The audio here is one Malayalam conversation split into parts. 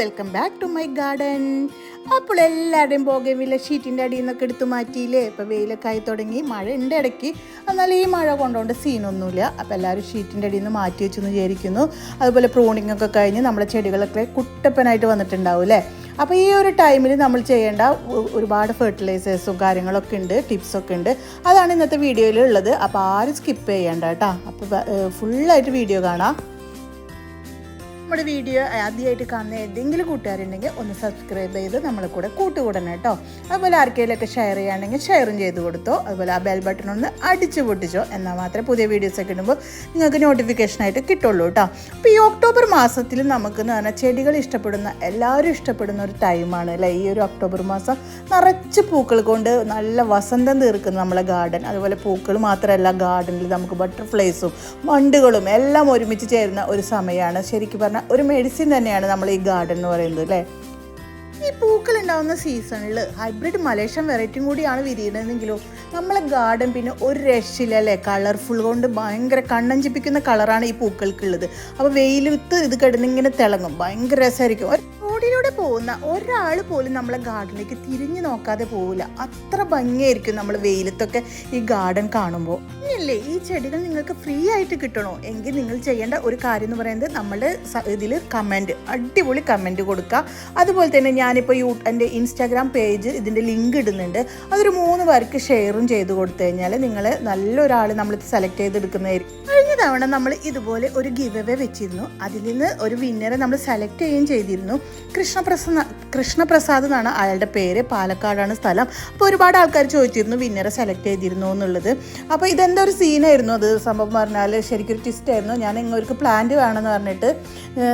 Welcome back to my garden അപ്പോൾ എല്ലാവരുടെയും ബോഗവില്ല ഷീറ്റിന്റെ അടിയിൽ നിന്നൊക്കെ എടുത്തു മാറ്റിയില്ലേ? ഇപ്പോൾ വെയിലൊക്കെ ആയി തുടങ്ങി മഴ ഉണ്ട് ഇടയ്ക്ക്. എന്നാൽ ഈ മഴ കൊണ്ടുകൊണ്ട് സീനൊന്നുമില്ല അപ്പോൾ എല്ലാവരും ഷീറ്റിന്റെ അടിയിൽ നിന്ന് മാറ്റി വെച്ചെന്ന് വിചാരിക്കുന്നു. അതുപോലെ പ്രൂണിംഗ് ഒക്കെ കഴിഞ്ഞ് നമ്മുടെ ചെടികളൊക്കെ കുട്ടപ്പനായിട്ട് വന്നിട്ടുണ്ടാവും അല്ലേ? അപ്പോൾ ഈ ഒരു ടൈമിൽ നമ്മൾ ചെയ്യേണ്ട ഒരുപാട് ഫെർട്ടിലൈസേഴ്സും കാര്യങ്ങളൊക്കെ ഉണ്ട് ടിപ്സൊക്കെ ഉണ്ട്. അതാണ് ഇന്നത്തെ വീഡിയോയിലുള്ളത് അപ്പോൾ ആരും സ്കിപ്പ് ചെയ്യേണ്ട കേട്ടോ. അപ്പോൾ ഫുള്ളായിട്ട് വീഡിയോ കാണാം. നമ്മുടെ വീഡിയോ ആദ്യമായിട്ട് കാണുന്ന ഏതെങ്കിലും കൂട്ടുകാരുണ്ടെങ്കിൽ ഒന്ന് സബ്സ്ക്രൈബ് ചെയ്ത് നമ്മളെ കൂടെ കൂട്ടുകൂടണം കേട്ടോ. അതുപോലെ ആർക്കെങ്കിലൊക്കെ ഷെയർ ചെയ്യുകയാണെങ്കിൽ ഷെയറും ചെയ്ത് കൊടുത്തോ. അതുപോലെ ആ ബെൽ ബട്ടൺ ഒന്ന് അടിച്ചു പൊട്ടിച്ചോ. എന്നാൽ മാത്രമേ പുതിയ വീഡിയോസൊക്കെ ഇടുമ്പോൾ നിങ്ങൾക്ക് നോട്ടിഫിക്കേഷനായിട്ട് കിട്ടുള്ളൂ കേട്ടോ. അപ്പോൾ ഈ ഒക്ടോബർ മാസത്തിൽ നമുക്ക് എന്ന് പറഞ്ഞാൽ ചെടികൾ ഇഷ്ടപ്പെടുന്ന എല്ലാവരും ഇഷ്ടപ്പെടുന്ന ഒരു ടൈമാണ് അല്ലേ? ഈ ഒരു ഒക്ടോബർ മാസം നിറച്ച് പൂക്കൾ കൊണ്ട് നല്ല വസന്തം തീർക്കുന്ന നമ്മളെ ഗാർഡൻ അതുപോലെ പൂക്കൾ മാത്രമല്ല ഗാർഡനിൽ നമുക്ക് ബട്ടർഫ്ലൈസും വണ്ടുകളും എല്ലാം ഒരുമിച്ച് ചേരുന്ന ഒരു സമയമാണ്. ശരിക്കും പറഞ്ഞാൽ ഒരു മെഡിസിൻ തന്നെയാണ് നമ്മൾ ഈ ഗാർഡൻ എന്ന് പറയുന്നത് അല്ലേ? ഈ പൂക്കൾ ഉണ്ടാവുന്ന സീസണിൽ ഹൈബ്രിഡ് മലേഷ്യൻ വെറൈറ്റിയും കൂടിയാണ് വിരിയുന്നതെങ്കിലോ നമ്മളെ ഗാർഡൻ പിന്നെ ഒരു രക്ഷയില്ല അല്ലേ? കളർഫുൾ കൊണ്ട് ഭയങ്കര കണ്ണഞ്ചിപ്പിക്കുന്ന കളറാണ് ഈ പൂക്കൾക്കുള്ളത്. അപ്പോൾ വെയിലത്ത് ഇത് കിടന്നിങ്ങനെ തിളങ്ങും. ഭയങ്കര രസമായിരിക്കും. റോഡിലൂടെ പോകുന്ന ഒരാൾ പോലും നമ്മളെ ഗാർഡനിലേക്ക് തിരിഞ്ഞു നോക്കാതെ പോവില്ല. അത്ര ഭംഗിയായിരിക്കും നമ്മൾ വെയിലത്തൊക്കെ ഈ ഗാർഡൻ കാണുമ്പോൾ ഇല്ലേ ഈ ചെടികൾ നിങ്ങൾക്ക് ഫ്രീ ആയിട്ട് കിട്ടണോ? എങ്കിൽ നിങ്ങൾ ചെയ്യേണ്ട ഒരു കാര്യം എന്ന് പറയുന്നത് നമ്മുടെ ഇതിൽ കമന്റ് അടിപൊളി കമന്റ് കൊടുക്കുക. അതുപോലെ തന്നെ ഞാനിപ്പോൾ യൂ എന്റെ ഇൻസ്റ്റാഗ്രാം പേജ് ഇതിന്റെ ലിങ്ക് ഇടുന്നുണ്ട്. അതൊരു മൂന്ന് പേർക്ക് ഷെയറും ചെയ്ത് കൊടുത്തു കഴിഞ്ഞാൽ നിങ്ങൾ നല്ലൊരാൾ നമ്മൾ സെലക്ട് ചെയ്തെടുക്കുന്നതായിരിക്കും. കഴിഞ്ഞ തവണ നമ്മൾ ഇതുപോലെ ഒരു ഗിവ് അവേ വെച്ചിരുന്നു. അതിൽ നിന്ന് ഒരു വിന്നറെ നമ്മൾ സെലക്ട് ചെയ്യുകയും ചെയ്തിരുന്നു. കൃഷ്ണപ്രസന്ന കൃഷ്ണപ്രസാദ് എന്നാണ് അയാളുടെ പേര്. പാലക്കാടാണ് സ്ഥലം. അപ്പോൾ ഒരുപാട് ആൾക്കാർ ചോദിച്ചിരുന്നു വിന്നറെ സെലക്ട് ചെയ്തിരുന്നു എന്നുള്ളത്. അപ്പോൾ ഇതെന്താ ഒരു സീനായിരുന്നു അത്? സംഭവം പറഞ്ഞാൽ ശരിക്കും ഒരു ട്വിസ്റ്റ് ആയിരുന്നു. ഞാൻ ഇങ്ങോട്ട് പ്ലാന്റ് വേണമെന്ന് പറഞ്ഞിട്ട്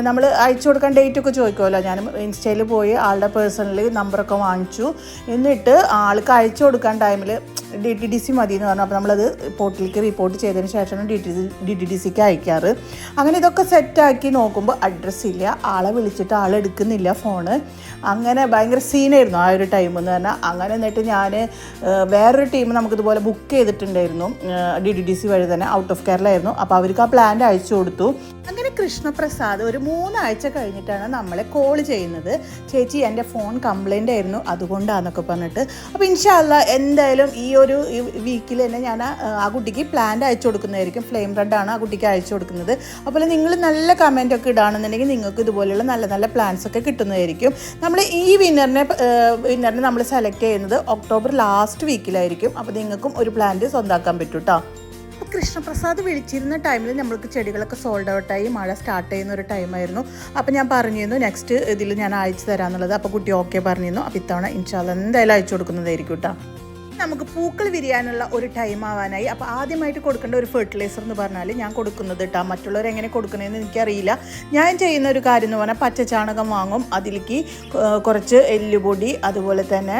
നമ്മൾ അയച്ചു കൊടുക്കാൻ ഡേറ്റ് ഒക്കെ ചോദിക്കുമല്ലോ ഞാൻ ഇൻസ്റ്റയിൽ പോയി ആളുടെ പേഴ്സണലി നമ്പറൊക്കെ വാങ്ങിച്ചു. എന്നിട്ട് ആൾക്ക് അയച്ചു കൊടുക്കാൻ ടൈമിൽ ഡി ടി ഡി സി മതി എന്ന് പറഞ്ഞു. അപ്പോൾ നമ്മളത് പോർട്ടിലേക്ക് റിപ്പോർട്ട് ചെയ്തതിന് ശേഷമാണ് D T D T D സിക്ക് അയക്കാറ്. അങ്ങനെ ഇതൊക്കെ സെറ്റാക്കി നോക്കുമ്പോൾ അഡ്രസ്സ് ഇല്ല. ആളെ വിളിച്ചിട്ട് ആൾ എടുക്കുന്നില്ല ഫോണ് അങ്ങനെ ഭയങ്കര സീനായിരുന്നു ആ ഒരു ടൈം എന്ന് പറഞ്ഞാൽ അങ്ങനെ എന്നിട്ട് ഞാൻ വേറൊരു ടീം നമുക്കിതുപോലെ ബുക്ക് ചെയ്തിട്ടുണ്ടായിരുന്നു. ഡി ഡി ഡി സി വഴി തന്നെ ഔട്ട് ഓഫ് കേരളമായിരുന്നു അപ്പോൾ അവർക്ക് ആ പ്ലാൻ അയച്ചു കൊടുത്തു. അങ്ങനെ കൃഷ്ണപ്രസാദ് ഒരു മൂന്നാഴ്ച കഴിഞ്ഞിട്ടാണ് നമ്മളെ കോൾ ചെയ്യുന്നത്. ചേച്ചി എന്റെ ഫോൺ കംപ്ലൈന്റ് ആയിരുന്നു. അതുകൊണ്ടാണെന്നൊക്കെ പറഞ്ഞിട്ട്. അപ്പോൾ ഇൻഷാല്ല എന്തായാലും ഈ ഒരു വീക്കിൽ തന്നെ ഞാൻ ആ കുട്ടിക്ക് പ്ലാന്റ് അയച്ചു കൊടുക്കുന്നതായിരിക്കും. ഫ്ലെയിം റെഡാണ് ആ കുട്ടിക്ക് അയച്ചു കൊടുക്കുന്നത്. അപ്പോൾ നിങ്ങൾ നല്ല കമന്റ് ഒക്കെ ഇടുകയാണെന്നുണ്ടെങ്കിൽ നിങ്ങൾക്ക് ഇതുപോലെയുള്ള നല്ല നല്ല പ്ലാൻസ് ഒക്കെ കിട്ടുന്നതായിരിക്കും. നമ്മൾ ഈ വിന്നറിനെ വിന്നറിനെ നമ്മൾ സെലക്ട് ചെയ്യുന്നത് ഒക്ടോബർ ലാസ്റ്റ് വീക്കിലായിരിക്കും അപ്പോൾ നിങ്ങൾക്കും ഒരു പ്ലാന്റ് സ്വന്താക്കാൻ പറ്റും കേട്ടോ കൃഷ്ണപ്രസാദ് വിളിച്ചിരുന്ന ടൈമിൽ നമ്മൾക്ക് ചെടികളൊക്കെ സോൾഡ് ഔട്ടായി മഴ സ്റ്റാർട്ട് ചെയ്യുന്ന ഒരു ടൈമായിരുന്നു അപ്പോൾ ഞാൻ പറഞ്ഞിരുന്നു നെക്സ്റ്റ് ഇതിൽ ഞാൻ അയച്ചു തരാമെന്നുള്ളത് അപ്പോൾ കുട്ടി ഓക്കെ പറഞ്ഞിരുന്നു. അപ്പോൾ ഇത്തവണ ഇൻഷാല്ല എന്തായാലും അയച്ചു കൊടുക്കുന്നതായിരിക്കും കേട്ടോ നമുക്ക് പൂക്കൾ വിരിയാനുള്ള ഒരു ടൈം ആവാനായി. അപ്പോൾ ആദ്യമായിട്ട് കൊടുക്കേണ്ട ഒരു ഫെർട്ടിലൈസർ എന്ന് പറഞ്ഞാൽ ഞാൻ കൊടുക്കുന്നത് കേട്ടോ മറ്റുള്ളവർ എങ്ങനെ കൊടുക്കണമെന്ന് എനിക്കറിയില്ല. ഞാൻ ചെയ്യുന്ന ഒരു കാര്യം എന്ന് പറഞ്ഞാൽ പച്ചച്ചാണകം വാങ്ങും. അതിലേക്ക് കുറച്ച് എല്ലുപൊടി അതുപോലെ തന്നെ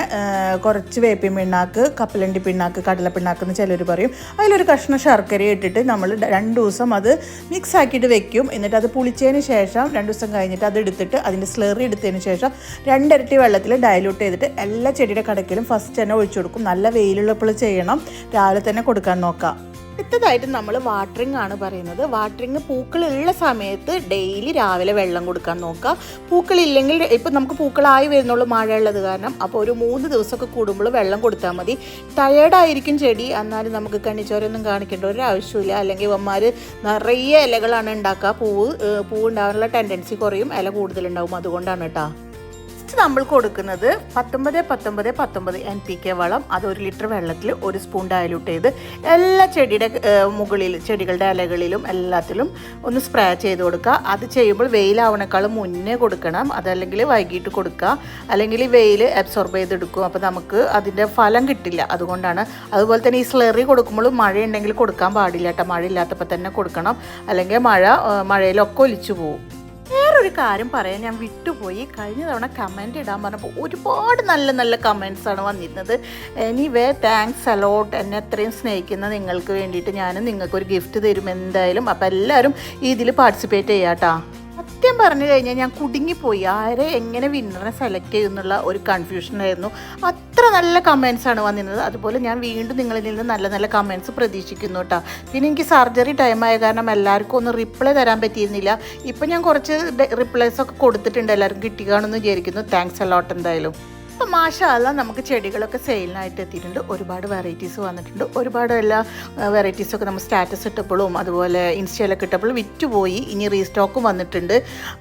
കുറച്ച് വേപ്പിൻ പിണ്ണാക്ക് കപ്പലണ്ടി പിണ്ണാക്ക് കടല പിണ്ണാക്ക് എന്ന് ചിലർ പറയും. അതിലൊരു കഷ്ണം ശർക്കര ഇട്ടിട്ട് നമ്മൾ രണ്ട് ദിവസം അത് മിക്സ് ആക്കിയിട്ട് വെക്കും. എന്നിട്ട് അത് പുളിച്ചതിന് ശേഷം രണ്ട് ദിവസം കഴിഞ്ഞിട്ട് അത് എടുത്തിട്ട് അതിന്റെ സ്ലറി എടുത്തതിന് ശേഷം രണ്ടിരട്ടി വെള്ളത്തിൽ ഡയലൂട്ട് ചെയ്തിട്ട് എല്ലാ ചെടിയുടെ കടക്കിലും ഫസ്റ്റ് തന്നെ ഒഴിച്ചു കൊടുക്കും. നല്ല വെയിലുള്ളപ്പോൾ ചെയ്യണം. രാവിലെ തന്നെ കൊടുക്കാൻ നോക്കാം. അടുത്തതായിട്ട് നമ്മൾ വാട്ടറിംഗ് ആണ് പറയുന്നത്. വാട്ടറിംഗ് പൂക്കളുള്ള സമയത്ത് ഡെയിലി രാവിലെ വെള്ളം കൊടുക്കാൻ നോക്കുക. പൂക്കളില്ലെങ്കിൽ ഇപ്പം നമുക്ക് പൂക്കളായി വരുന്നുള്ളൂ മഴ ഉള്ളത് കാരണം. അപ്പോൾ ഒരു മൂന്ന് ദിവസമൊക്കെ കൂടുമ്പോൾ വെള്ളം കൊടുത്താൽ മതി. ടയേർഡായിരിക്കും ചെടി. എന്നാലും നമുക്ക് കണ്ണിച്ചോരൊന്നും കാണിക്കേണ്ട ഒരു ആവശ്യമില്ല അല്ലെങ്കിൽ ഇവന്മാർ നിറയെ ഇലകളാണ് ഉണ്ടാക്കുക. പൂവ് പൂവ് ഉണ്ടാകാനുള്ള ടെൻഡൻസി കുറയും. ഇല കൂടുതലുണ്ടാവും. അതുകൊണ്ടാണ് കേട്ടോ. നമ്മൾ കൊടുക്കുന്നത് പത്തൊമ്പത് പത്തൊമ്പത് പത്തൊമ്പത് എൻ പി കെ വളം. അത് ഒരു ലിറ്റർ വെള്ളത്തിൽ ഒരു സ്പൂൺ ഡയലൂട്ട് ചെയ്ത് എല്ലാ ചെടിയുടെ മുകളിൽ ചെടികളുടെ ഇലകളിലും എല്ലാത്തിലും ഒന്ന് സ്പ്രേ ചെയ്ത് കൊടുക്കുക. അത് ചെയ്യുമ്പോൾ വെയിലാവണേക്കാളും മുന്നേ കൊടുക്കണം. അതല്ലെങ്കിൽ വൈകിട്ട് കൊടുക്കുക. അല്ലെങ്കിൽ വെയിൽ അബ്സോർബ് ചെയ്തെടുക്കും. അപ്പോൾ നമുക്ക് അതിന്റെ ഫലം കിട്ടില്ല. അതുകൊണ്ടാണ്. അതുപോലെ തന്നെ ഈ സ്ലറി കൊടുക്കുമ്പോഴും മഴയുണ്ടെങ്കിൽ കൊടുക്കാൻ പാടില്ല കേട്ടോ. മഴ ഇല്ലാത്തപ്പോൾ തന്നെ കൊടുക്കണം. അല്ലെങ്കിൽ മഴ മഴയിലൊക്കെ ഒലിച്ചു പോകും വേറൊരു കാര്യം പറയാൻ ഞാൻ വിട്ടുപോയി. കഴിഞ്ഞ തവണ കമന്റ് ഇടാൻ പറഞ്ഞപ്പോൾ ഒരുപാട് നല്ല നല്ല കമൻസാണ് വന്നിരുന്നത്. എനിവേ താങ്ക്സ് അലോട്ട് എന്നെ അത്രയും സ്നേഹിക്കുന്ന നിങ്ങൾക്ക് വേണ്ടിയിട്ട് ഞാനും നിങ്ങൾക്കൊരു ഗിഫ്റ്റ് തരും എന്തായാലും. അപ്പോൾ എല്ലാവരും ഇതിൽ പാർട്ടിസിപ്പേറ്റ് ചെയ്യാട്ടോ സത്യം പറഞ്ഞു കഴിഞ്ഞാൽ ഞാൻ കുടുങ്ങിപ്പോയി. ആരെ എങ്ങനെ വിന്നറെ സെലക്ട് ചെയ്യുന്നുള്ള ഒരു കൺഫ്യൂഷനായിരുന്നു അത്ര നല്ല കമൻസ് ആണ് വന്നിരുന്നത്. അതുപോലെ ഞാൻ വീണ്ടും നിങ്ങളിൽ നിന്ന് നല്ല നല്ല കമൻസ് പ്രതീക്ഷിക്കുന്നു കേട്ടോ പിന്നെ എനിക്ക് സർജറി ടൈമായ കാരണം എല്ലാവർക്കും ഒന്നും റിപ്ലൈ തരാൻ പറ്റിയിരുന്നില്ല. ഇപ്പം ഞാൻ കുറച്ച് റിപ്ലൈസ് ഒക്കെ കൊടുത്തിട്ടുണ്ട്. എല്ലാവർക്കും കിട്ടിക്കാണെന്ന് വിചാരിക്കുന്നു. താങ്ക്സ് അലോട്ട് എന്തായാലും. അപ്പം മാഷാല്ല നമുക്ക് ചെടികളൊക്കെ സെയിലിനായിട്ട് എത്തിയിട്ടുണ്ട്. ഒരുപാട് വെറൈറ്റീസ് വന്നിട്ടുണ്ട്. ഒരുപാട് എല്ലാ വെറൈറ്റീസൊക്കെ നമ്മൾ സ്റ്റാറ്റസ് ഇട്ടപ്പോഴും അതുപോലെ ഇൻസ്റ്റയിലൊക്കെ ഇട്ടപ്പോഴും വിറ്റുപോയി. ഇനി റീസ്റ്റോക്കും വന്നിട്ടുണ്ട്.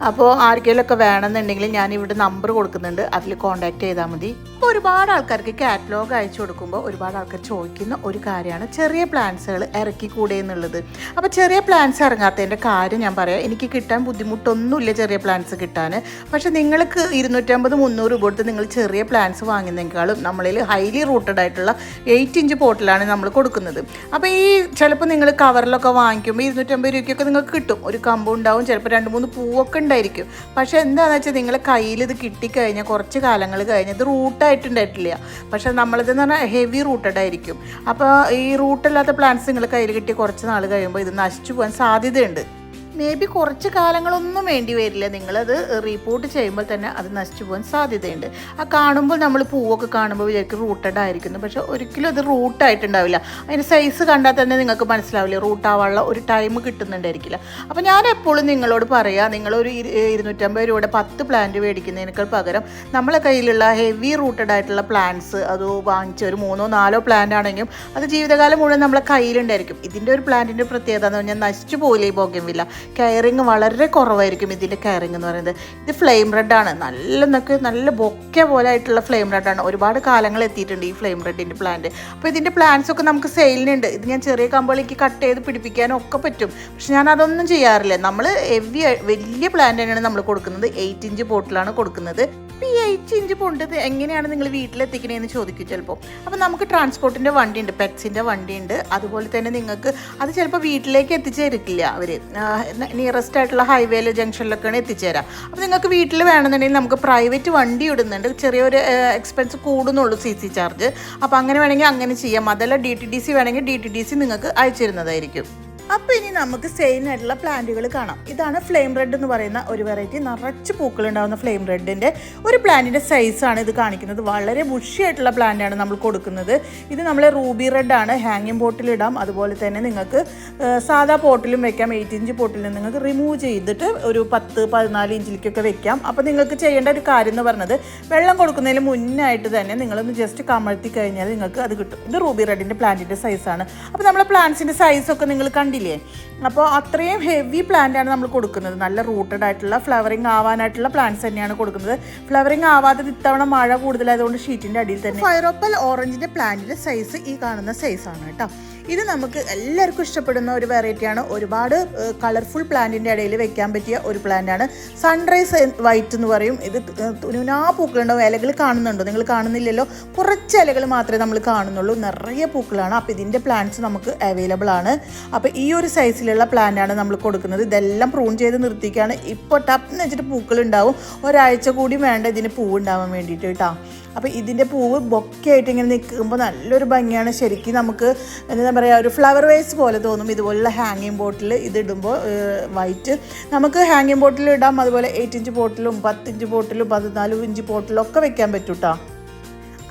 അപ്പോൾ ആർക്കെങ്കിലുമൊക്കെ വേണമെന്നുണ്ടെങ്കിൽ ഞാൻ ഇവിടെ നമ്പർ കൊടുക്കുന്നുണ്ട്. അതിൽ കോൺടാക്ട് ചെയ്താൽ മതി. അപ്പോൾ ഒരുപാട് ആൾക്കാർക്ക് കാറ്റലോഗ് അയച്ചു കൊടുക്കുമ്പോൾ ഒരുപാട് ആൾക്കാർ ചോദിക്കുന്ന ഒരു കാര്യമാണ് ചെറിയ പ്ലാന്റ്സുകൾ ഇറക്കി കൂടെ എന്നുള്ളത്. അപ്പോൾ ചെറിയ പ്ലാന്റ്സ് ഇറങ്ങാത്തതിന്റെ കാര്യം ഞാൻ പറയാം. എനിക്ക് കിട്ടാൻ ബുദ്ധിമുട്ടൊന്നുമില്ല ചെറിയ പ്ലാന്റ്സ് കിട്ടാൻ. പക്ഷേ നിങ്ങൾക്ക് ഇരുന്നൂറ്റമ്പത് മുന്നൂറ് രൂപ കൊടുത്ത് നിങ്ങൾ ചെറിയ പ്ലാന്റ്സ് വാങ്ങുന്നതിനേക്കാളും നമ്മളിൽ ഹൈലി റൂട്ടഡ് ആയിട്ടുള്ള എയ്റ്റ് ഇഞ്ച് പോട്ടിലാണ് നമ്മൾ കൊടുക്കുന്നത്. അപ്പോൾ ഈ ചിലപ്പോൾ നിങ്ങൾ കവറിലൊക്കെ വാങ്ങിക്കുമ്പോൾ ഇരുന്നൂറ്റമ്പത് രൂപയ്ക്കൊക്കെ നിങ്ങൾക്ക് കിട്ടും. ഒരു കമ്പ് ഉണ്ടാവും ചിലപ്പോൾ രണ്ട് മൂന്ന് പൂവൊക്കെ ഉണ്ടായിരിക്കും. പക്ഷേ എന്താണെന്ന് വെച്ചാൽ നിങ്ങൾ കയ്യിൽ ഇത് കിട്ടിക്കഴിഞ്ഞാൽ കുറച്ച് കാലങ്ങൾ കഴിഞ്ഞ് ഇത് റൂട്ടായിട്ടുണ്ടായിട്ടില്ല പക്ഷേ നമ്മളിതെന്ന് പറഞ്ഞാൽ ഹെവി റൂട്ടഡ് ആയിരിക്കും. അപ്പോൾ ഈ റൂട്ടല്ലാത്ത പ്ലാന്റ്സ് നിങ്ങൾ കയ്യിൽ കിട്ടി കുറച്ച് നാൾ കഴിയുമ്പോൾ ഇത് നശിച്ചു പോകാൻ സാധ്യതയുണ്ട്. മേ ബി കുറച്ച് കാലങ്ങളൊന്നും വേണ്ടി വരില്ല. നിങ്ങളത് റിപ്പോർട്ട് ചെയ്യുമ്പോൾ തന്നെ അത് നശിച്ചു പോകാൻ സാധ്യതയുണ്ട്. ആ കാണുമ്പോൾ നമ്മൾ പൂവൊക്കെ കാണുമ്പോൾ വിചാരിക്കും റൂട്ടഡ് ആയിരിക്കുന്നു. പക്ഷെ ഒരിക്കലും അത് റൂട്ടായിട്ടുണ്ടാവില്ല അതിന്റെ സൈസ് കണ്ടാൽ തന്നെ നിങ്ങൾക്ക് മനസ്സിലാവില്ല. റൂട്ടാവാനുള്ള ഒരു ടൈം കിട്ടുന്നുണ്ടായിരിക്കില്ല. അപ്പോൾ ഞാൻ എപ്പോഴും നിങ്ങളോട് പറയാം നിങ്ങളൊരു ഇരു- ഇരുന്നൂറ്റമ്പത് രൂപയുടെ പത്ത് പ്ലാന്റ് മേടിക്കുന്നതിനേക്കാൾ പകരം നമ്മളെ കയ്യിലുള്ള ഹെവി റൂട്ടഡ് ആയിട്ടുള്ള പ്ലാന്റ്സ് അത് വാങ്ങിച്ച് ഒരു മൂന്നോ നാലോ പ്ലാന്റ് ആണെങ്കിലും അത് ജീവിതകാലം മുഴുവൻ നമ്മളെ കയ്യിലുണ്ടായിരിക്കും. ഇതിന്റെ ഒരു പ്ലാന്റിന്റെ പ്രത്യേകത എന്ന് പറഞ്ഞാൽ നശിച്ചു പോകില്ല ഈ ബോഗ്യമില്ല കെയറിങ് വളരെ കുറവായിരിക്കും ഇതിന്റെ കെയറിങ് എന്ന് പറയുന്നത്. ഇത് ഫ്ലെയിം റെഡാണ് നല്ല നമുക്ക് നല്ല ബൊക്കെ പോലെ ആയിട്ടുള്ള ഫ്ലെയിം റെഡാണ് ഒരുപാട് കാലങ്ങൾ എത്തിയിട്ടുണ്ട് ഈ ഫ്ലെയിം റെഡിന്റെ പ്ലാന്റ് അപ്പോൾ ഇതിന്റെ പ്ലാന്റ്സ് ഒക്കെ നമുക്ക് സെയിലിനുണ്ട് ഇത് ഞാൻ ചെറിയ കമ്പളിക്ക് കട്ട് ചെയ്ത് പിടിപ്പിക്കാനും ഒക്കെ പറ്റും. പക്ഷെ ഞാൻ അതൊന്നും ചെയ്യാറില്ല. നമ്മൾ ഹെവി വലിയ പ്ലാന്റ് തന്നെയാണ് നമ്മൾ കൊടുക്കുന്നത്. എയ്റ്റ് ഇഞ്ച് പോട്ടിലാണ് കൊടുക്കുന്നത്. അപ്പോൾ ഈ എയ്റ്റ് ഇഞ്ച് പൊണ്ടത് എങ്ങനെയാണ് നിങ്ങൾ വീട്ടിലെത്തിക്കണേന്ന് ചോദിക്കും ചിലപ്പോൾ അപ്പോൾ നമുക്ക് ട്രാൻസ്പോർട്ടിന്റെ വണ്ടിയുണ്ട് പെറ്റ്സിന്റെ വണ്ടിയുണ്ട്. അതുപോലെ തന്നെ നിങ്ങൾക്ക് അത് ചിലപ്പോൾ വീട്ടിലേക്ക് എത്തിച്ചേരിക്കില്ല അവർ നിയറസ്റ്റ് ആയിട്ടുള്ള ഹൈവേയിൽ ജംഗ്ഷനിലൊക്കെയാണ് എത്തിച്ചേരാം. അപ്പോൾ നിങ്ങൾക്ക് വീട്ടിൽ വേണമെന്നുണ്ടെങ്കിൽ നമുക്ക് പ്രൈവറ്റ് വണ്ടി ഇടുന്നുണ്ട്. ചെറിയൊരു എക്സ്പെൻസ് കൂടുന്നുള്ളൂ സി സി ചാർജ് അപ്പോൾ അങ്ങനെ വേണമെങ്കിൽ അങ്ങനെ ചെയ്യാം. അതല്ല ഡി ടി ഡി സി വേണമെങ്കിൽ ഡി ടി ഡി സി നിങ്ങൾക്ക് അയച്ചിരുന്നതായിരിക്കും. അപ്പോൾ ഇനി നമുക്ക് സെയിം ആയിട്ടുള്ള പ്ലാന്റുകൾ കാണാം. ഇതാണ് ഫ്ലെയിം റെഡ് എന്ന് പറയുന്ന ഒരു വെറൈറ്റി നിറച്ച് പൂക്കൾ ഉണ്ടാകുന്ന ഫ്ലെയിം റെഡിന്റെ ഒരു പ്ലാന്റിന്റെ സൈസാണ് ഇത് കാണിക്കുന്നത്. വളരെ ബുഷി ആയിട്ടുള്ള പ്ലാന്റാണ് നമ്മൾ കൊടുക്കുന്നത്. ഇത് നമ്മൾ റൂബി റെഡ് ആണ്. ഹാങ്ങിങ് പോട്ടിൽ ഇടാം. അതുപോലെ തന്നെ നിങ്ങൾക്ക് സാധാ പോട്ടിലും വെക്കാം. എയ്റ്റ് ഇഞ്ച് പോട്ടിലും നിങ്ങൾക്ക് റിമൂവ് ചെയ്തിട്ട് ഒരു പത്ത് പതിനാല് ഇഞ്ചിലേക്കൊക്കെ വെക്കാം. അപ്പോൾ നിങ്ങൾക്ക് ചെയ്യേണ്ട ഒരു കാര്യം എന്ന് പറഞ്ഞത് വെള്ളം കൊടുക്കുന്നതിന് മുന്നായിട്ട് തന്നെ നിങ്ങളൊന്ന് ജസ്റ്റ് കമഴ്ത്തി കഴിഞ്ഞാൽ നിങ്ങൾക്ക് അത് കിട്ടും. ഇത് റൂബി റെഡിന്റെ പ്ലാന്റിന്റെ സൈസാണ് അപ്പോൾ നമ്മളെ പ്ലാന്റ്സിന്റെ സൈസൊക്കെ നിങ്ങൾ കണ്ടില്ലേ? അപ്പോൾ അത്രയും ഹെവി പ്ലാന്റാണ് നമ്മൾ കൊടുക്കുന്നത്. നല്ല റൂട്ടഡ് ആയിട്ടുള്ള ഫ്ലവറിങ് ആവാനായിട്ടുള്ള പ്ലാന്റ്സ് തന്നെയാണ് കൊടുക്കുന്നത്. ഫ്ലവറിങ് ആവാത്തത് ഇത്തവണ മഴ കൂടുതലായതുകൊണ്ട് ഷീറ്റിന്റെ അടിയിൽ തന്നെ ഫയറോപ്പൽ ഓറഞ്ചിന്റെ പ്ലാന്റിന്റെ സൈസ് ഈ കാണുന്ന സൈസാണ് കേട്ടോ. ഇത് നമുക്ക് എല്ലാവർക്കും ഇഷ്ടപ്പെടുന്ന ഒരു വെറൈറ്റിയാണ് ഒരുപാട് കളർഫുൾ പ്ലാന്റിന്റെ ഇടയിൽ വെക്കാൻ പറ്റിയ ഒരു പ്ലാന്റാണ് സൺറൈസ് വൈറ്റ് എന്ന് പറയും. ഇത് തുനുനാ പൂക്കളുണ്ടാവും. ഇലകൾ കാണുന്നുണ്ടോ? നിങ്ങൾ കാണുന്നില്ലല്ലോ. കുറച്ച് ഇലകൾ മാത്രമേ നമ്മൾ കാണുന്നുള്ളൂ. നിറയെ പൂക്കളാണ്. അപ്പോൾ ഇതിന്റെ പ്ലാന്റ്സ് നമുക്ക് അവൈലബിൾ ആണ്. അപ്പോൾ ഈ ഒരു സൈസിലുള്ള പ്ലാന്റാണ് നമ്മൾ കൊടുക്കുന്നത്. ഇതെല്ലാം പ്രൂൺ ചെയ്ത് നിർത്തിക്കുകയാണ് ഇപ്പോൾ ടപ്പ് എന്ന് വെച്ചിട്ട് പൂക്കളുണ്ടാവും. ഒരാഴ്ച കൂടി വേണ്ട ഇതിന് പൂവ് ഉണ്ടാവാൻ വേണ്ടിയിട്ട് കേട്ടോ. അപ്പോൾ ഇതിന്റെ പൂവ് ബൊക്കെയായിട്ട് ഇങ്ങനെ നിൽക്കുമ്പോൾ നല്ലൊരു ഭംഗിയാണ്. ശരിക്കും നമുക്ക് എന്താ പറയുക ഒരു ഫ്ലവർ വേസ് പോലെ തോന്നും. ഇതുപോലുള്ള ഹാങ്ങിങ് ബോട്ടിൽ ഇതിടുമ്പോൾ വൈറ്റ് നമുക്ക് ഹാങ്ങിങ് ബോട്ടിൽ ഇടാം. അതുപോലെ എയ്റ്റ് ഇഞ്ച് ബോട്ടിലും പത്ത് ഇഞ്ച് ബോട്ടിലും പതിനാല് ഇഞ്ച് ബോട്ടിലും ഒക്കെ വെക്കാൻ പറ്റും കേട്ടോ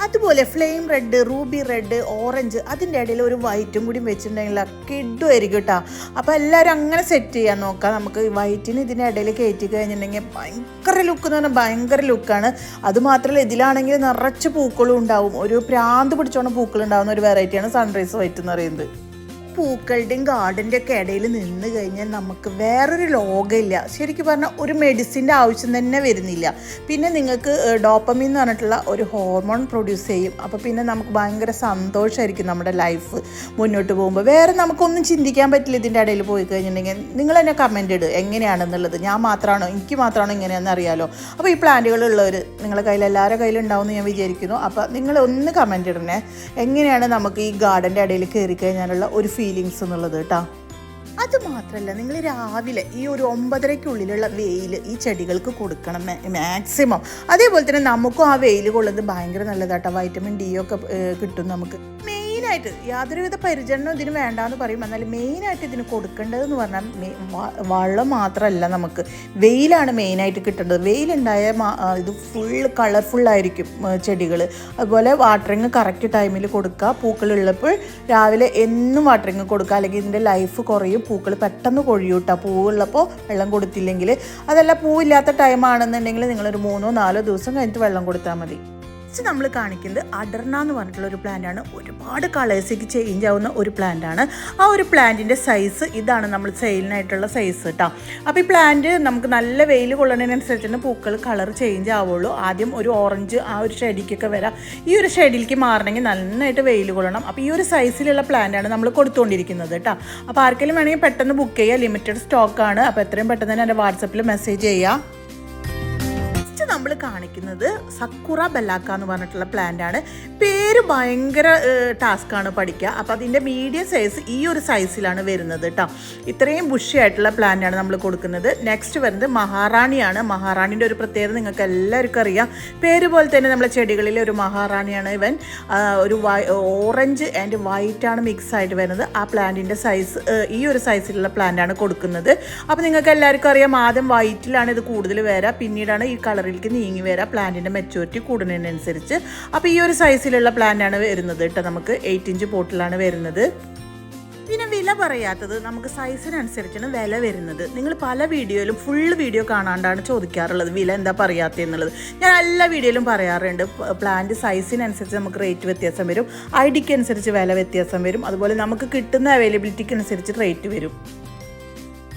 അതുപോലെ flame red ruby red orange അതിന്റെ ഇടയിൽ ഒരു വൈറ്റും കൂടി വെച്ചിട്ടുണ്ടെങ്കിൽ കിഡുമായിരിക്കും കേട്ടോ. അപ്പോൾ എല്ലാവരും അങ്ങനെ സെറ്റ് ചെയ്യാൻ നോക്കാം. നമുക്ക് വൈറ്റിന് ഇതിന്റെ ഇടയിൽ കയറ്റി കഴിഞ്ഞിട്ടുണ്ടെങ്കിൽ ഭയങ്കര ലുക്ക് എന്ന് പറഞ്ഞാൽ ഭയങ്കര ലുക്കാണ് അതുമാത്രമല്ല ഇതിലാണെങ്കിൽ നിറച്ച് പൂക്കളും ഉണ്ടാവും. ഒരു പ്രാന്ത് പിടിച്ചോണം പൂക്കളുണ്ടാവുന്ന ഒരു വെറൈറ്റിയാണ് സൺറൈസ് വൈറ്റ് എന്ന് പറയുന്നത്. പൂക്കളുടെയും ഗാർഡന്റെ ഒക്കെ ഇടയിൽ നിന്ന് കഴിഞ്ഞാൽ നമുക്ക് വേറൊരു ലോകമില്ല ശരിക്കും പറഞ്ഞാൽ ഒരു മെഡിസിന്റെ ആവശ്യം തന്നെ വരുന്നില്ല. പിന്നെ നിങ്ങൾക്ക് ഡോപ്പമിൻ എന്ന് പറഞ്ഞിട്ടുള്ള ഒരു ഹോർമോൺ പ്രൊഡ്യൂസ് ചെയ്യും. അപ്പോൾ പിന്നെ നമുക്ക് ഭയങ്കര സന്തോഷമായിരിക്കും നമ്മുടെ ലൈഫ് മുന്നോട്ട് പോകുമ്പോൾ വേറെ നമുക്കൊന്നും ചിന്തിക്കാൻ പറ്റില്ല ഇതിന്റെ ഇടയിൽ പോയി കഴിഞ്ഞിട്ടുണ്ടെങ്കിൽ. നിങ്ങൾ തന്നെ കമന്റ് ഇട് എങ്ങനെയാണെന്നുള്ളത്. ഞാൻ മാത്രമാണോ എനിക്ക് മാത്രമാണോ ഇങ്ങനെയെന്ന് അറിയാലോ. അപ്പോൾ ഈ പ്ലാന്റുകളുള്ളവർ നിങ്ങളുടെ കയ്യിൽ എല്ലാവരുടെ കയ്യിലുണ്ടാവുമെന്ന് ഞാൻ വിചാരിക്കുന്നു. അപ്പോൾ നിങ്ങൾ ഒന്ന് കമന്റ് ഇടണേ. എങ്ങനെയാണ് നമുക്ക് ഈ ഗാർഡന്റെ ഇടയിൽ കയറി കഴിഞ്ഞാലുള്ള ഒരു ഫീലിങ്സ് എന്നുള്ളത് കേട്ടോ അത് മാത്രല്ല നിങ്ങൾ രാവിലെ ഈ ഒരു ഒമ്പതരയ്ക്കുള്ളിലുള്ള വെയിൽ ഈ ചെടികൾക്ക് കൊടുക്കണം മാക്സിമം അതേപോലെ തന്നെ നമുക്കും ആ വെയിൽ കൊള്ളുന്നത് ഭയങ്കര നല്ലതാട്ടോ വൈറ്റമിൻ ഡി ഒക്കെ കിട്ടും നമുക്ക്. മെയിനായിട്ട് മെയിനായിട്ട് യാതൊരുവിധ പരിചരണവും ഇതിന് വേണ്ടാന്ന് പറയും. എന്നാൽ മെയിനായിട്ട് ഇതിന് കൊടുക്കേണ്ടതെന്ന് പറഞ്ഞാൽ വെള്ളം മാത്രമല്ല നമുക്ക്. വെയിലാണ് മെയിനായിട്ട് കിട്ടേണ്ടത്. വെയിലുണ്ടായ ഇത് ഫുൾ കളർഫുള്ളായിരിക്കും ചെടികൾ അതുപോലെ വാട്ടറിങ് കറക്റ്റ് ടൈമിൽ കൊടുക്കുക. പൂക്കളുള്ളപ്പോൾ രാവിലെ എന്നും വാട്ടറിങ് കൊടുക്കുക. അല്ലെങ്കിൽ ഇതിന്റെ ലൈഫ് കുറയും. പൂക്കൾ പെട്ടെന്ന് കൊഴിയൂട്ടാ പൂവുള്ളപ്പോൾ വെള്ളം കൊടുത്തില്ലെങ്കിൽ. അതല്ല പൂവില്ലാത്ത ടൈമാണെന്നുണ്ടെങ്കിൽ നിങ്ങളൊരു മൂന്നോ നാലോ ദിവസം കഴിഞ്ഞിട്ട് വെള്ളം കൊടുത്താൽ മതി. നെക്സ്റ്റ് നമ്മൾ കാണിക്കുന്നത് അഡർണ എന്ന് പറഞ്ഞിട്ടുള്ള ഒരു പ്ലാന്റാണ് ആണ്. ഒരുപാട് കളേഴ്സിലേക്ക് ചേഞ്ച് ആവുന്ന ഒരു പ്ലാന്റാണ് ആണ്. ആ ഒരു പ്ലാന്റിന്റെ സൈസ് ഇതാണ് നമ്മൾ സെയിലിനായിട്ടുള്ള സൈസ് കേട്ടോ അപ്പോൾ ഈ പ്ലാന്റ് നമുക്ക് നല്ല വെയിൽ കൊള്ളുന്നതിനനുസരിച്ചാണ് പൂക്കൾ കളർ ചേഞ്ച് ആവുള്ളൂ. ആദ്യം ഒരു ഓറഞ്ച് ആ ഒരു ഷെഡിക്കൊക്കെ വരാം. ഈ ഒരു ഷെഡിലേക്ക് മാറണമെങ്കിൽ നന്നായിട്ട് വെയിൽ കൊള്ളണം. അപ്പോൾ ഈ ഒരു സൈസിലുള്ള പ്ലാന്റാണ് ആണ് നമ്മൾ കൊടുത്തുകൊണ്ടിരിക്കുന്നത് കേട്ടോ അപ്പോൾ ആർക്കെങ്കിലും വേണമെങ്കിൽ പെട്ടെന്ന് ബുക്ക് ചെയ്യുക ലിമിറ്റഡ് സ്റ്റോക്കാണ് അപ്പോൾ എത്രയും പെട്ടെന്ന് തന്നെ എന്റെ വാട്സപ്പിൽ മെസ്സേജ് ചെയ്യുക നെക്സ്റ്റ് നമ്മൾ കാണിക്കുന്നത് സക്കുറ ബെല്ലാക്ക എന്ന് പറഞ്ഞിട്ടുള്ള പ്ലാന്റ് ആണ്. പേര് ഭയങ്കര ആണ് പഠിക്കുക അപ്പോൾ അതിന്റെ മീഡിയം സൈസ് ഈ ഒരു സൈസിലാണ് വരുന്നത് കേട്ടോ ഇത്രയും ബുഷി ആയിട്ടുള്ള പ്ലാന്റ് ആണ് നമ്മൾ കൊടുക്കുന്നത്. നെക്സ്റ്റ് വരുന്നത് മഹാറാണിയാണ്. മഹാറാണിന്റെ ഒരു പ്രത്യേകത നിങ്ങൾക്ക് എല്ലാവർക്കും അറിയാം. പേര് പോലെ തന്നെ നമ്മളെ ചെടികളിലെ ഒരു മഹാറാണിയാണ് ഇവൻ. ഒരു ഓറഞ്ച് ആൻഡ് വൈറ്റ് ആണ് മിക്സ് ആയിട്ട് വരുന്നത്. ആ പ്ലാന്റിന്റെ സൈസ് ഈ ഒരു സൈസിലുള്ള പ്ലാന്റ് ആണ് കൊടുക്കുന്നത്. അപ്പോൾ നിങ്ങൾക്ക് എല്ലാവർക്കും അറിയാം. ആദ്യം വൈറ്റിലാണ് ഇത് കൂടുതൽ വരിക പിന്നീടാണ് ഈ കളറിലേക്ക് നീങ്ങി വരാം പ്ലാന്റിന്റെ മെച്ചൂരിറ്റി കൂടുന്നതിനനുസരിച്ച്. അപ്പോൾ ഈ ഒരു സൈസിലുള്ള പ്ലാന്റാണ് വരുന്നത് കേട്ടോ നമുക്ക്. എയ്റ്റ് ഇഞ്ച് പോട്ടിലാണ് വരുന്നത്. പിന്നെ വില പറയാത്തത് നമുക്ക് സൈസിനനുസരിച്ചാണ് വില വരുന്നത്. നിങ്ങൾ പല വീഡിയോയിലും ഫുൾ വീഡിയോ കാണാണ്ടാണ് ചോദിക്കാറുള്ളത് വില എന്താ പറയാത്തതെന്നുള്ളത് ഞാൻ എല്ലാ വീഡിയോയിലും പറയാറുണ്ട് പ്ലാന്റ് സൈസിനനുസരിച്ച് നമുക്ക് റേറ്റ് വ്യത്യാസം വരും. ഐ ഡിക്ക് അനുസരിച്ച് വില വ്യത്യാസം വരും. അതുപോലെ നമുക്ക് കിട്ടുന്ന അവൈലബിലിറ്റിക്ക് അനുസരിച്ച് റേറ്റ് വരും.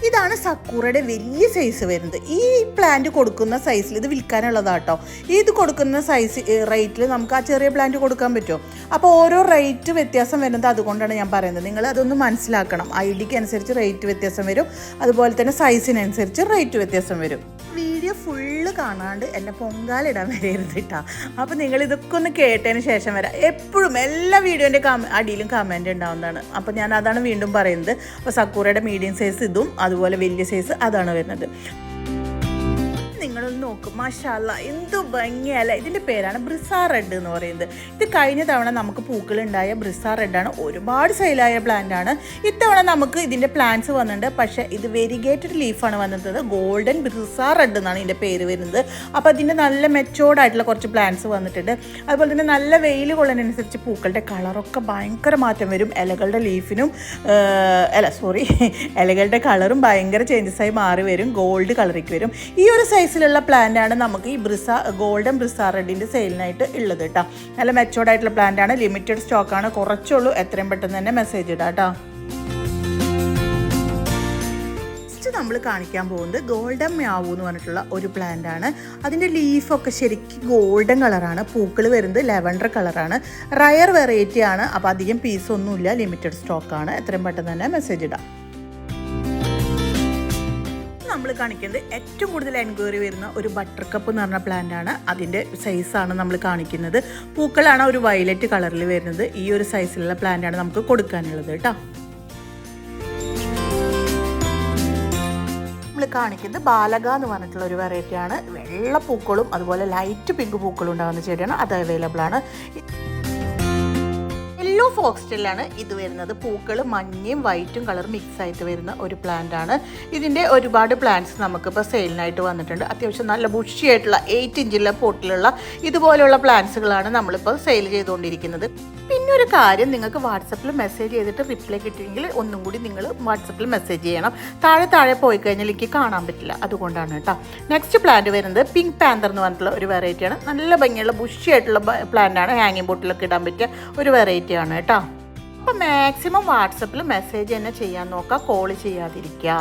ഇതാണ് സക്കൂറയുടെ വലിയ സൈസ് വരുന്നത്. ഈ പ്ലാന്റ് കൊടുക്കുന്ന സൈസിൽ ഇത് വിൽക്കാനുള്ളതാട്ടോ. ഇത് കൊടുക്കുന്ന സൈസ് റേറ്റിൽ നമുക്ക് ആ ചെറിയ പ്ലാന്റ് കൊടുക്കാൻ പറ്റുമോ? അപ്പോൾ ഓരോ റേറ്റ് വ്യത്യാസം വരുന്നത് അതുകൊണ്ടാണ് ഞാൻ പറയുന്നത്. നിങ്ങൾ അതൊന്ന് മനസ്സിലാക്കണം. ഐ ഡിക്ക് അനുസരിച്ച് റേറ്റ് വ്യത്യാസം വരും. അതുപോലെ തന്നെ സൈസിനനുസരിച്ച് റേറ്റ് വ്യത്യാസം വരും. വീഡിയോ ഫുള്ള് കാണാണ്ട് എന്നെ പൊങ്കാലിടാൻ വരരുത് കേട്ടോ അപ്പോൾ നിങ്ങൾ ഇതൊക്കെ ഒന്ന് കേട്ടതിന് ശേഷം വരാം. എപ്പോഴും എല്ലാ വീഡിയോന്റെ കമ അടിയിലും കമന്റ് ഉണ്ടാവുന്നതാണ്. അപ്പോൾ ഞാൻ അതാണ് വീണ്ടും പറയുന്നത്. അപ്പോൾ സക്കൂറയുടെ മീഡിയം സൈസ് ഇതും അതുപോലെ വലിയ സൈസ് അതാണ് വരുന്നത്. നോക്കും മഷാല്ല എന്തു ഭംഗിയല്ല. ഇതിന്റെ പേരാണ് ബ്രിസ റെഡ് എന്ന് പറയുന്നത്. ഇത് കഴിഞ്ഞ തവണ നമുക്ക് പൂക്കളുണ്ടായ ബ്രിസ റെഡാണ് ഒരുപാട് സെയിലായ ആണ്. ഇത്തവണ നമുക്ക് ഇതിന്റെ പ്ലാന്റ്സ് വന്നിട്ടുണ്ട്. പക്ഷേ ഇത് വെരിഗേറ്റഡ് ലീഫാണ് വന്നിട്ടുള്ളത്. ഗോൾഡൻ ബ്രിസ റെഡ് എന്നാണ് ഇതിന്റെ പേര് വരുന്നത്. അപ്പോൾ അതിന്റെ നല്ല മെച്ചോർഡ് ആയിട്ടുള്ള കുറച്ച് പ്ലാന്റ്സ് വന്നിട്ടുണ്ട്. അതുപോലെ തന്നെ നല്ല വെയിൽ കൊള്ളുന്നതിനനുസരിച്ച് പൂക്കളുടെ കളറൊക്കെ ഭയങ്കര മാറ്റം വരും. ഇലകളുടെ ലീഫിനും അല്ല സോറി ഇലകളുടെ കളറും ഭയങ്കര ചേഞ്ചസ് ആയി മാറി വരും. ഗോൾഡ് കളറിക്ക് വരും. ഈ ഒരു സൈസിലുള്ള പ്ലാന്റ് ആണ് നമുക്ക് ഈ ബ്രിസ ഗോൾഡൻ ബ്രിസ റെഡിന്റെ സെയിലിനായിട്ട് ഉള്ളത് കേട്ടോ. നല്ല മെച്ചോർഡ് ആയിട്ടുള്ള പ്ലാന്റ് ആണ്. ലിമിറ്റഡ് സ്റ്റോക്ക് സ്റ്റോക്കാണ് കുറച്ചുള്ളൂ. എത്രയും പെട്ടെന്ന് തന്നെ മെസ്സേജ് ഇടാം കേട്ടോ. നമ്മൾ കാണിക്കാൻ പോകുന്നത് ഗോൾഡൻ മ്യാവു എന്ന് പറഞ്ഞിട്ടുള്ള ഒരു പ്ലാന്റ് ആണ്. അതിന്റെ ലീഫൊക്കെ ശരിക്കും ഗോൾഡൻ കളറാണ് പൂക്കൾ വരുന്നത് ലെവൻഡർ കളറാണ് റയർ വെറൈറ്റി ആണ്. അപ്പോൾ അധികം പീസൊന്നുമില്ല ലിമിറ്റഡ് സ്റ്റോക്കാണ് എത്രയും പെട്ടെന്ന് തന്നെ മെസ്സേജ് ഇടാം. നമ്മൾ കാണിക്കുന്നത് ഏറ്റവും കൂടുതൽ എൻക്വയറി വരുന്ന ഒരു ബട്ടർ കപ്പ് എന്ന് പറഞ്ഞ പ്ലാന്റ് ആണ്. അതിന്റെ സൈസാണ് നമ്മൾ കാണിക്കുന്നത്. പൂക്കളാണ് ഒരു വയലറ്റ് കളറിൽ വരുന്നത്. ഈ ഒരു സൈസിലുള്ള പ്ലാന്റ് ആണ് നമുക്ക് കൊടുക്കാനുള്ളത് കേട്ടോ. നമ്മൾ കാണിക്കുന്നത് ബാലക എന്ന് പറഞ്ഞിട്ടുള്ള ഒരു വെറൈറ്റി ആണ്. വെള്ള പൂക്കളും അതുപോലെ ലൈറ്റ് പിങ്ക് പൂക്കളും ഉണ്ടാകുന്ന ചെടിയാണ്. അത് അവൈലബിൾ ആണ്. യെല്ലോ ഫോക്സ്റ്റലാണ് ഇത് വരുന്നത്. പൂക്കൾ മഞ്ഞയും വൈറ്റും കളർ മിക്സ് ആയിട്ട് വരുന്ന ഒരു പ്ലാന്റ് ആണ്. ഇതിന്റെ ഒരുപാട് പ്ലാന്റ്സ് നമുക്കിപ്പോൾ സെയിലിനായിട്ട് വന്നിട്ടുണ്ട്. അത്യാവശ്യം നല്ല ബുഷിയായിട്ടുള്ള എയ്റ്റ് ഇഞ്ചിലെ പോട്ടിലുള്ള ഇതുപോലെയുള്ള പ്ലാന്റ്സുകളാണ് നമ്മളിപ്പോൾ സെയിൽ ചെയ്തുകൊണ്ടിരിക്കുന്നത്. പിന്നെ ഒരു കാര്യം നിങ്ങൾക്ക് വാട്സപ്പിൽ മെസ്സേജ് ചെയ്തിട്ട് റിപ്ലൈ കിട്ടിയെങ്കിൽ ഒന്നും കൂടി നിങ്ങൾ വാട്സപ്പിൽ മെസ്സേജ് ചെയ്യണം. താഴെ താഴെ പോയി കഴിഞ്ഞാൽ എനിക്ക് കാണാൻ പറ്റില്ല. അതുകൊണ്ടാണ് കേട്ടോ. നെക്സ്റ്റ് പ്ലാന്റ് വരുന്നത് പിങ്ക് പാന്തർ എന്ന് പറഞ്ഞിട്ടുള്ള ഒരു വെറൈറ്റിയാണ് നല്ല ഭംഗിയുള്ള ബുഷി ആയിട്ടുള്ള പ്ലാന്റ് ആണ്. ഹാങ്ങിങ് ബോട്ടിലൊക്കെ ഇടാൻ പറ്റിയ ഒരു വെറൈറ്റിയാണ് കേട്ടോ. അപ്പോൾ മാക്സിമം വാട്സപ്പിൽ മെസ്സേജ് തന്നെ ചെയ്യാൻ നോക്കുക കോൾ ചെയ്യാതിരിക്കുക.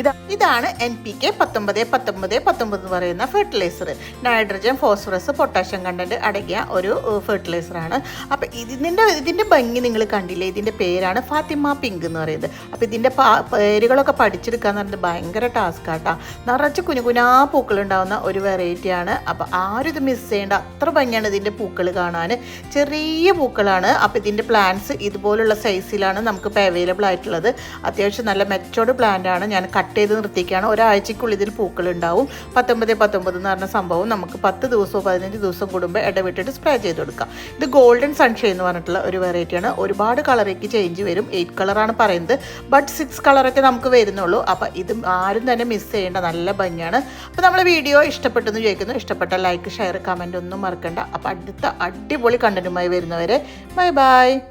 ഇത് ഇതാണ് എൻ പി കെ പത്തൊമ്പത് പത്തൊമ്പത് പത്തൊമ്പത് എന്ന് പറയുന്ന fertiliser nitrogen phosphorus potassium content അടങ്ങിയ ഒരു ഫെർട്ടിലൈസറാണ് അപ്പോൾ ഇതിന്റെ ഇതിന്റെ ഭംഗി നിങ്ങൾ കണ്ടില്ലേ? ഇതിന്റെ പേരാണ് ഫാത്തിമ പിങ്ക് എന്ന് പറയുന്നത്. അപ്പോൾ ഇതിന്റെ പേരുകളൊക്കെ പഠിച്ചെടുക്കുക എന്ന് പറയുന്നത് ഭയങ്കര ടാസ്ക് ആട്ടാ നിറച്ച് കുനുകുനാ പൂക്കൾ ഉണ്ടാകുന്ന ഒരു വെറൈറ്റിയാണ് അപ്പോൾ ആരും ഇത് മിസ് ചെയ്യേണ്ട. അത്ര ഭംഗിയാണ് ഇതിന്റെ പൂക്കൾ കാണാൻ ചെറിയ പൂക്കളാണ്. അപ്പോൾ ഇതിന്റെ പ്ലാന്റ്സ് ഇതുപോലെ ഇതുപോലുള്ള സൈസിലാണ് നമുക്കിപ്പോൾ അവൈലബിൾ ആയിട്ടുള്ളത്. അത്യാവശ്യം നല്ല മെച്ചോർഡ് പ്ലാന്റ് ആണ്. ഞാൻ കട്ട് ചെയ്ത് നിർത്തിക്കുകയാണ് ഒരാഴ്ചക്കുള്ളിൽ ഇതിൽ പൂക്കൾ ഉണ്ടാവും. പത്തൊമ്പത് പത്തൊമ്പത് എന്ന് പറഞ്ഞ സംഭവം നമുക്ക് പത്ത് ദിവസമോ പതിനഞ്ച് ദിവസം കൂടുമ്പോൾ ഇടവിട്ടിട്ട് സ്പ്രേ ചെയ്ത് കൊടുക്കാം. ഇത് ഗോൾഡൻ സൺഷൈൻ എന്ന് പറഞ്ഞിട്ടുള്ള ഒരു വെറൈറ്റിയാണ് ഒരുപാട് കളറേക്ക് ചേഞ്ച് വരും. എയ്റ്റ് കളറാണ് പറയുന്നത്. ബട്ട് സിക്സ് കളറൊക്കെ നമുക്ക് വരുന്നുള്ളൂ. അപ്പോൾ ഇത് ആരും തന്നെ മിസ് ചെയ്യേണ്ട നല്ല ഭംഗിയാണ്. അപ്പോൾ നമ്മളെ വീഡിയോ ഇഷ്ടപ്പെട്ടെന്ന് ചോദിക്കുന്നു ഇഷ്ടപ്പെട്ട ലൈക്ക് ഷെയർ കമന്റ് ഒന്നും മറക്കണ്ട. അപ്പോൾ അടുത്ത അടിപൊളി കണ്ടന്റുമായി വരുന്നവരെ ബൈ ബൈ